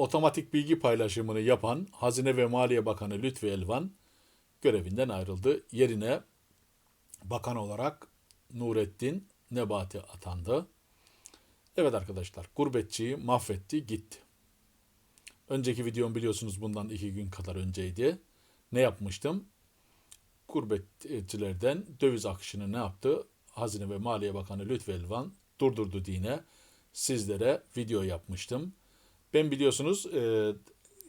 otomatik bilgi paylaşımını yapan Hazine ve Maliye Bakanı Lütfi Elvan görevinden ayrıldı. Yerine bakan olarak Nurettin Nebati atandı. Evet arkadaşlar, gurbetçiyi mahvetti, gitti. Önceki videom biliyorsunuz bundan iki gün kadar önceydi. Ne yapmıştım? Gurbetçilerden döviz akışını ne yaptı? Hazine ve Maliye Bakanı Lütfi Elvan durdurdu dine. Sizlere video yapmıştım. Ben biliyorsunuz e,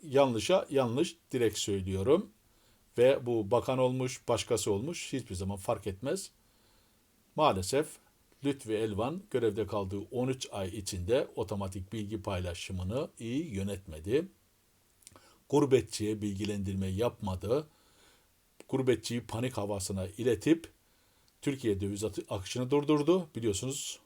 yanlışa yanlış direkt söylüyorum. Ve bu bakan olmuş, başkası olmuş hiçbir zaman fark etmez. Maalesef Lütfi Elvan görevde kaldığı 13 ay içinde otomatik bilgi paylaşımını iyi yönetmedi. Gurbetçiye bilgilendirme yapmadı. Gurbetçiyi panik havasına iletip Türkiye döviz akışını durdurdu. Biliyorsunuz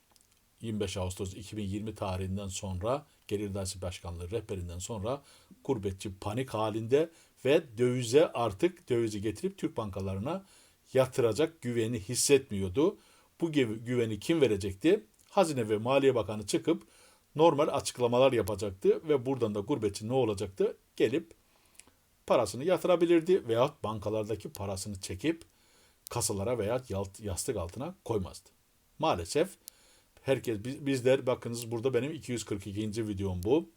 25 Ağustos 2020 tarihinden sonra Gelir İdaresi Başkanlığı rehberinden sonra gurbetçi panik halinde ve dövize artık dövizi getirip Türk bankalarına yatıracak güveni hissetmiyordu. Bu güv- güveni kim verecekti? Hazine ve Maliye Bakanı çıkıp normal açıklamalar yapacaktı ve buradan da gurbetçi ne olacaktı? Gelip parasını yatırabilirdi veyahut bankalardaki parasını çekip kasalara veya yastık altına koymazdı. Maalesef herkes biz- bizler bakınız burada benim 242. videom bu.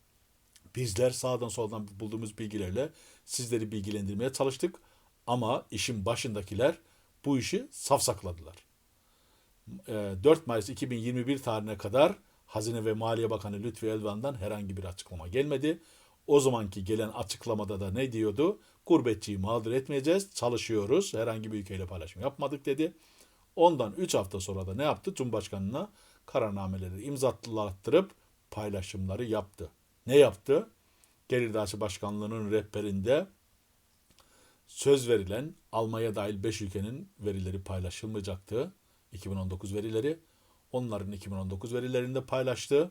Bizler sağdan soldan bulduğumuz bilgilerle sizleri bilgilendirmeye çalıştık ama işin başındakiler bu işi safsakladılar. E, 4 Mayıs 2021 tarihine kadar Hazine ve Maliye Bakanı Lütfi Elvan'dan herhangi bir açıklama gelmedi. O zamanki gelen açıklamada da ne diyordu? Gurbetçiyi mağdur etmeyeceğiz, çalışıyoruz, herhangi bir ülkeyle paylaşım yapmadık dedi. Ondan 3 hafta sonra da ne yaptı? Cumhurbaşkanına kararnameleri imzalattırıp paylaşımları yaptı. Ne yaptı? Gelir İdaresi Başkanlığı'nın rehberinde söz verilen almaya dahil 5 ülkenin verileri paylaşılmayacaktı. 2019 verileri. Onların 2019 verilerini de paylaştı.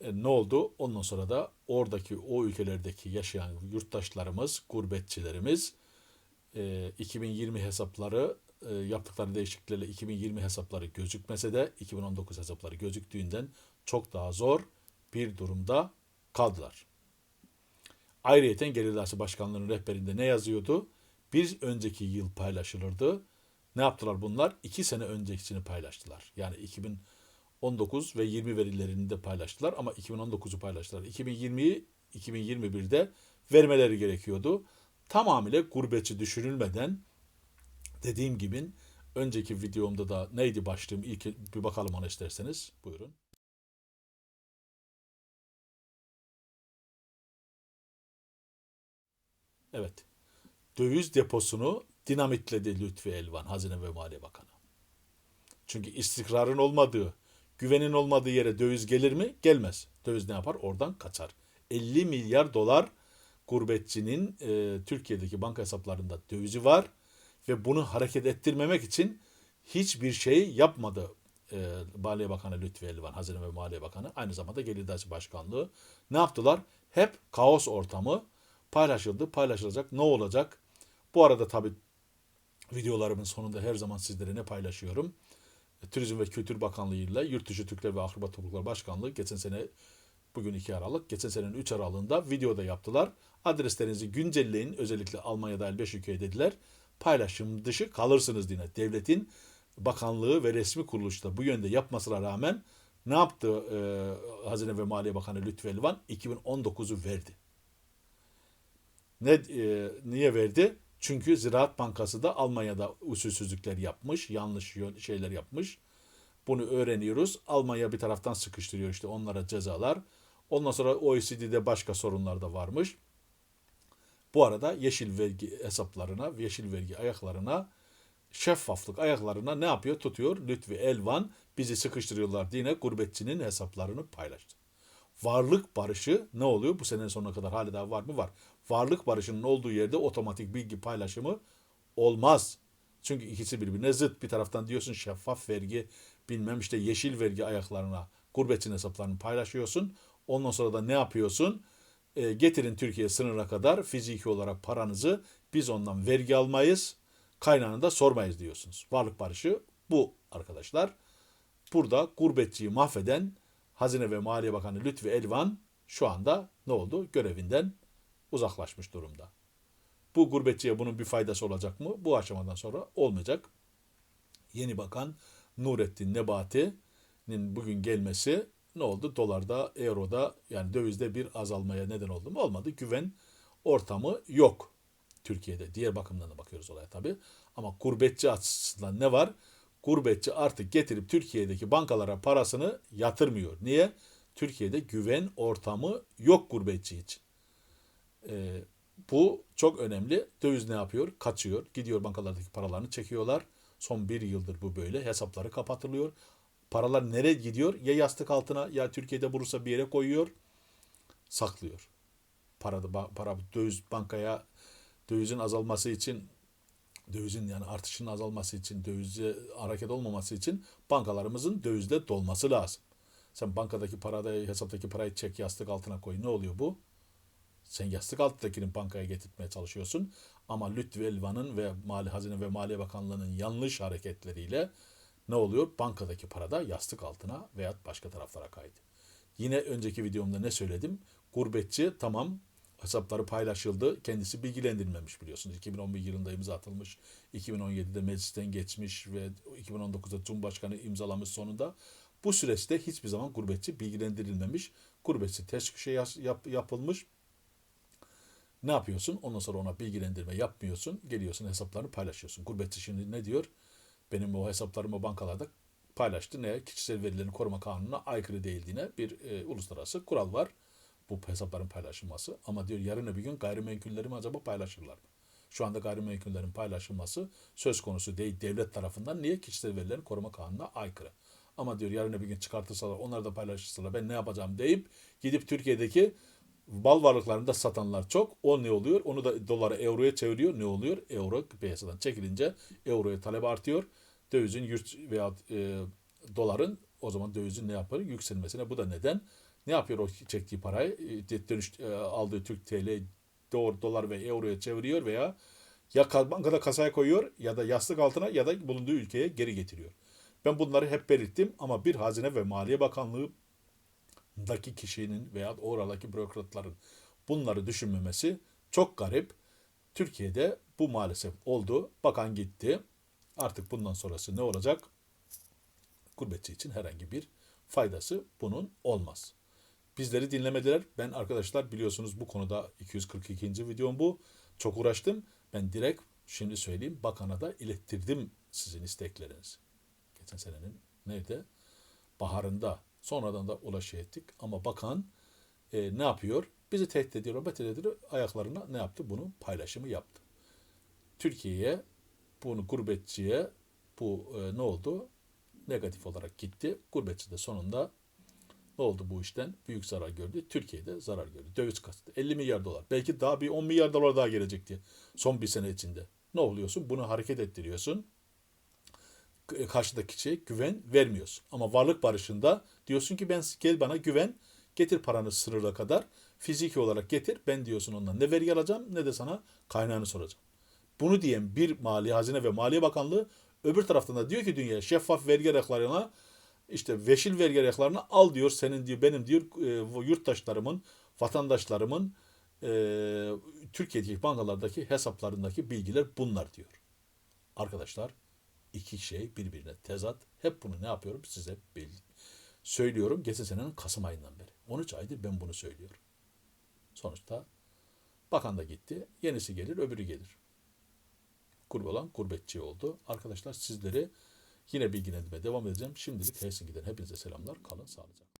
E, ne oldu? Ondan sonra da oradaki o ülkelerdeki yaşayan yurttaşlarımız, gurbetçilerimiz e, 2020 hesapları e, yaptıkları değişikliklerle 2020 hesapları gözükmese de 2019 hesapları gözüktüğünden çok daha zor bir durumda kaldılar. Ayrıyeten Gelir İdaresi Başkanlığı'nın rehberinde ne yazıyordu? Bir önceki yıl paylaşılırdı. Ne yaptılar bunlar? İki sene öncekisini paylaştılar. Yani 2019 ve 20 verilerini de paylaştılar ama 2019'u paylaştılar. 2020'yi 2021'de vermeleri gerekiyordu. Tamamıyla gurbetçi düşünülmeden dediğim gibi önceki videomda da neydi başlığım ilk bir bakalım ona isterseniz. Buyurun. Evet. Döviz deposunu dinamitledi Lütfi Elvan, Hazine ve Maliye Bakanı. Çünkü istikrarın olmadığı, güvenin olmadığı yere döviz gelir mi? Gelmez. Döviz ne yapar? Oradan kaçar. 50 milyar dolar gurbetçinin e, Türkiye'deki banka hesaplarında dövizi var ve bunu hareket ettirmemek için hiçbir şey yapmadı e, Maliye Bakanı Lütfi Elvan, Hazine ve Maliye Bakanı. Aynı zamanda Gelir İdaresi Başkanlığı. Ne yaptılar? Hep kaos ortamı paylaşıldı, paylaşılacak. Ne olacak? Bu arada tabii videolarımın sonunda her zaman sizlere ne paylaşıyorum? Turizm ve Kültür Bakanlığı ile Yurtdışı Türkler ve Akraba Topluluklar Başkanlığı geçen sene bugün 2 Aralık, geçen senenin 3 Aralık'ında videoda yaptılar. Adreslerinizi güncelleyin. Özellikle Almanya dahil 5 ülkeye dediler. Paylaşım dışı kalırsınız diye. Devletin bakanlığı ve resmi kuruluşta bu yönde yapmasına rağmen ne yaptı e, Hazine ve Maliye Bakanı Lütfü Elvan? 2019'u verdi. Ne e, niye verdi? Çünkü Ziraat Bankası da Almanya'da usulsüzlükler yapmış, yanlış şeyler yapmış. Bunu öğreniyoruz. Almanya bir taraftan sıkıştırıyor işte onlara cezalar. Ondan sonra OECD'de başka sorunlar da varmış. Bu arada yeşil vergi hesaplarına, yeşil vergi ayaklarına, şeffaflık ayaklarına ne yapıyor? Tutuyor. Lütfi Elvan bizi sıkıştırıyorlar diye gurbetçinin hesaplarını paylaştı. Varlık barışı ne oluyor? Bu senenin sonuna kadar hala daha var mı? Var. Varlık barışının olduğu yerde otomatik bilgi paylaşımı olmaz. Çünkü ikisi birbirine zıt. Bir taraftan diyorsun şeffaf vergi, bilmem işte yeşil vergi ayaklarına, gurbetçinin hesaplarını paylaşıyorsun. Ondan sonra da ne yapıyorsun? E, getirin Türkiye sınırına kadar fiziki olarak paranızı biz ondan vergi almayız, kaynağını da sormayız diyorsunuz. Varlık barışı bu arkadaşlar. Burada gurbetçiyi mahveden Hazine ve Maliye Bakanı Lütfi Elvan şu anda ne oldu? Görevinden uzaklaşmış durumda. Bu gurbetçiye bunun bir faydası olacak mı? Bu aşamadan sonra olmayacak. Yeni bakan Nurettin Nebati'nin bugün gelmesi ne oldu? Dolarda, euroda yani dövizde bir azalmaya neden oldu mu? Olmadı. Güven ortamı yok Türkiye'de. Diğer bakımdan da bakıyoruz olaya tabii. Ama gurbetçi açısından ne var? Gurbetçi artık getirip Türkiye'deki bankalara parasını yatırmıyor. Niye? Türkiye'de güven ortamı yok gurbetçi için. Ee, bu çok önemli. Döviz ne yapıyor? Kaçıyor. Gidiyor bankalardaki paralarını çekiyorlar. Son bir yıldır bu böyle. Hesapları kapatılıyor. Paralar nereye gidiyor? Ya yastık altına ya Türkiye'de bulursa bir yere koyuyor. Saklıyor. Para, para döviz bankaya dövizin azalması için dövizin yani artışının azalması için, dövizce hareket olmaması için bankalarımızın dövizde dolması lazım. Sen bankadaki parada, hesaptaki parayı çek yastık altına koy. Ne oluyor bu? Sen yastık altındakini bankaya getirtmeye çalışıyorsun. Ama Lütfü Elvan'ın ve Mali Hazine ve Maliye Bakanlığı'nın yanlış hareketleriyle ne oluyor? Bankadaki parada yastık altına veya başka taraflara kaydı. Yine önceki videomda ne söyledim? Gurbetçi tamam hesapları paylaşıldı. Kendisi bilgilendirilmemiş biliyorsunuz. 2011 yılında imza atılmış. 2017'de meclisten geçmiş ve 2019'da Cumhurbaşkanı imzalamış sonunda. Bu süreçte hiçbir zaman gurbetçi bilgilendirilmemiş. Gurbetçi şey yap, yapılmış. Ne yapıyorsun? Ondan sonra ona bilgilendirme yapmıyorsun. Geliyorsun hesaplarını paylaşıyorsun. Gurbetçi şimdi ne diyor? Benim o hesaplarımı bankalarda paylaştı. Ne? Kişisel verilerin koruma kanununa aykırı değildiğine bir e, uluslararası kural var. Bu hesapların paylaşılması. Ama diyor yarın bir gün gayrimenkullerimi acaba paylaşırlar mı? Şu anda gayrimenkullerin paylaşılması söz konusu değil devlet tarafından. Niye? Kişisel verilerin koruma kanununa aykırı. Ama diyor yarın bir gün çıkartırsalar, onlar da paylaşırsalar ben ne yapacağım deyip gidip Türkiye'deki bal varlıklarını da satanlar çok. O ne oluyor? Onu da dolara, euroya çeviriyor. Ne oluyor? Euro piyasadan çekilince euroya talep artıyor. Dövizin yurt veya e, doların o zaman dövizin ne yapar? Yükselmesine. Bu da neden? Ne yapıyor o çektiği parayı? E, dönüş e, aldığı Türk TL doğru dolar ve euroya çeviriyor veya ya bankada kasaya koyuyor ya da yastık altına ya da bulunduğu ülkeye geri getiriyor. Ben bunları hep belirttim ama bir Hazine ve Maliye Bakanlığı'ndaki kişinin veya oradaki bürokratların bunları düşünmemesi çok garip. Türkiye'de bu maalesef oldu. Bakan gitti. Artık bundan sonrası ne olacak? Gurbetçi için herhangi bir faydası bunun olmaz. Bizleri dinlemediler. Ben arkadaşlar biliyorsunuz bu konuda 242. videom bu. Çok uğraştım. Ben direkt şimdi söyleyeyim bakana da ilettirdim sizin isteklerinizi. Geçen senenin neydi? Baharında. Sonradan da ulaşı ettik. Ama bakan e, ne yapıyor? Bizi tehdit ediyor, bet ediyor. Ayaklarına ne yaptı? Bunu paylaşımı yaptı. Türkiye'ye, bunu gurbetçiye bu e, ne oldu? Negatif olarak gitti. Gurbetçi de sonunda ne oldu bu işten? Büyük zarar gördü. Türkiye'de zarar gördü. Döviz kastı. 50 milyar dolar. Belki daha bir 10 milyar dolar daha gelecekti son bir sene içinde. Ne oluyorsun? Bunu hareket ettiriyorsun. Karşıdaki kişiye güven vermiyorsun. Ama varlık barışında diyorsun ki ben gel bana güven. Getir paranı sınırla kadar. Fiziki olarak getir. Ben diyorsun ondan ne vergi alacağım ne de sana kaynağını soracağım. Bunu diyen bir Mali Hazine ve Maliye Bakanlığı öbür taraftan da diyor ki dünya şeffaf vergi ayaklarına işte veşil vergi ayaklarını al diyor senin diyor benim diyor e, yurttaşlarımın vatandaşlarımın e, Türkiye'deki bankalardaki hesaplarındaki bilgiler bunlar diyor. Arkadaşlar iki şey birbirine tezat. Hep bunu ne yapıyorum size belli. Söylüyorum geçen senenin Kasım ayından beri. 13 aydır ben bunu söylüyorum. Sonuçta bakan da gitti. Yenisi gelir öbürü gelir. Kurb olan gurbetçi oldu. Arkadaşlar sizleri yine bilgilendirmeye devam edeceğim. Şimdilik Helsinki'den hepinize selamlar. Kalın sağlıcakla.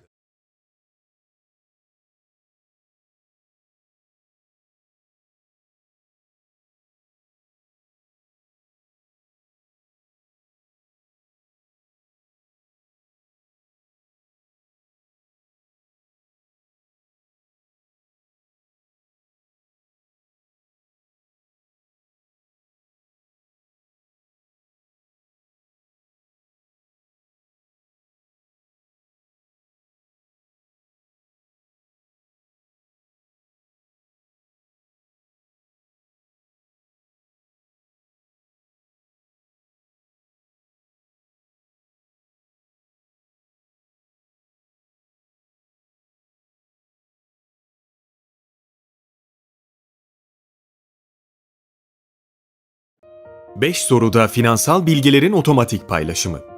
Beş soruda finansal bilgilerin otomatik paylaşımı.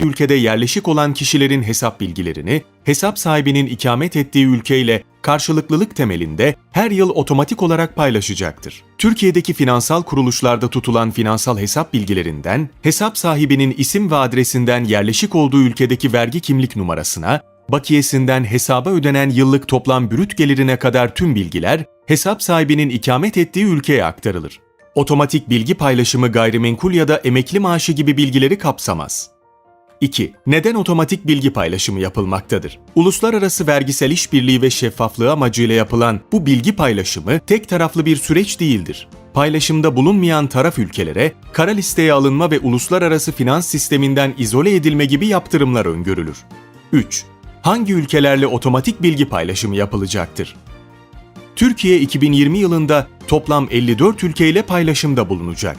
Ülkede yerleşik olan kişilerin hesap bilgilerini, hesap sahibinin ikamet ettiği ülkeyle karşılıklılık temelinde her yıl otomatik olarak paylaşacaktır. Türkiye'deki finansal kuruluşlarda tutulan finansal hesap bilgilerinden, hesap sahibinin isim ve adresinden yerleşik olduğu ülkedeki vergi kimlik numarasına, bakiyesinden hesaba ödenen yıllık toplam brüt gelirine kadar tüm bilgiler, hesap sahibinin ikamet ettiği ülkeye aktarılır. Otomatik bilgi paylaşımı gayrimenkul ya da emekli maaşı gibi bilgileri kapsamaz. 2. Neden otomatik bilgi paylaşımı yapılmaktadır? Uluslararası vergisel işbirliği ve şeffaflığı amacıyla yapılan bu bilgi paylaşımı tek taraflı bir süreç değildir. Paylaşımda bulunmayan taraf ülkelere kara listeye alınma ve uluslararası finans sisteminden izole edilme gibi yaptırımlar öngörülür. 3. Hangi ülkelerle otomatik bilgi paylaşımı yapılacaktır? Türkiye 2020 yılında toplam 54 ülkeyle paylaşımda bulunacak.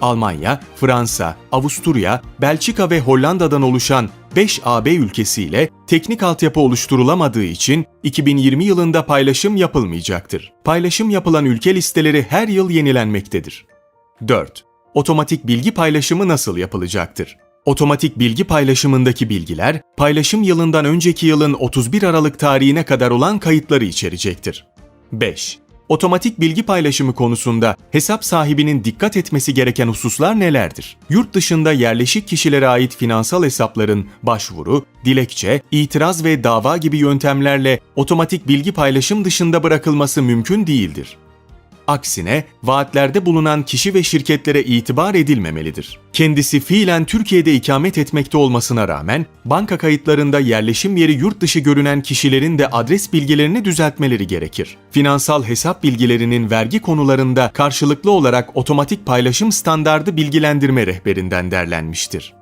Almanya, Fransa, Avusturya, Belçika ve Hollanda'dan oluşan 5 AB ülkesiyle teknik altyapı oluşturulamadığı için 2020 yılında paylaşım yapılmayacaktır. Paylaşım yapılan ülke listeleri her yıl yenilenmektedir. 4. Otomatik bilgi paylaşımı nasıl yapılacaktır? Otomatik bilgi paylaşımındaki bilgiler, paylaşım yılından önceki yılın 31 Aralık tarihine kadar olan kayıtları içerecektir. 5. Otomatik bilgi paylaşımı konusunda hesap sahibinin dikkat etmesi gereken hususlar nelerdir? Yurt dışında yerleşik kişilere ait finansal hesapların başvuru, dilekçe, itiraz ve dava gibi yöntemlerle otomatik bilgi paylaşım dışında bırakılması mümkün değildir. Aksine vaatlerde bulunan kişi ve şirketlere itibar edilmemelidir. Kendisi fiilen Türkiye'de ikamet etmekte olmasına rağmen banka kayıtlarında yerleşim yeri yurt dışı görünen kişilerin de adres bilgilerini düzeltmeleri gerekir. Finansal hesap bilgilerinin vergi konularında karşılıklı olarak otomatik paylaşım standardı bilgilendirme rehberinden derlenmiştir.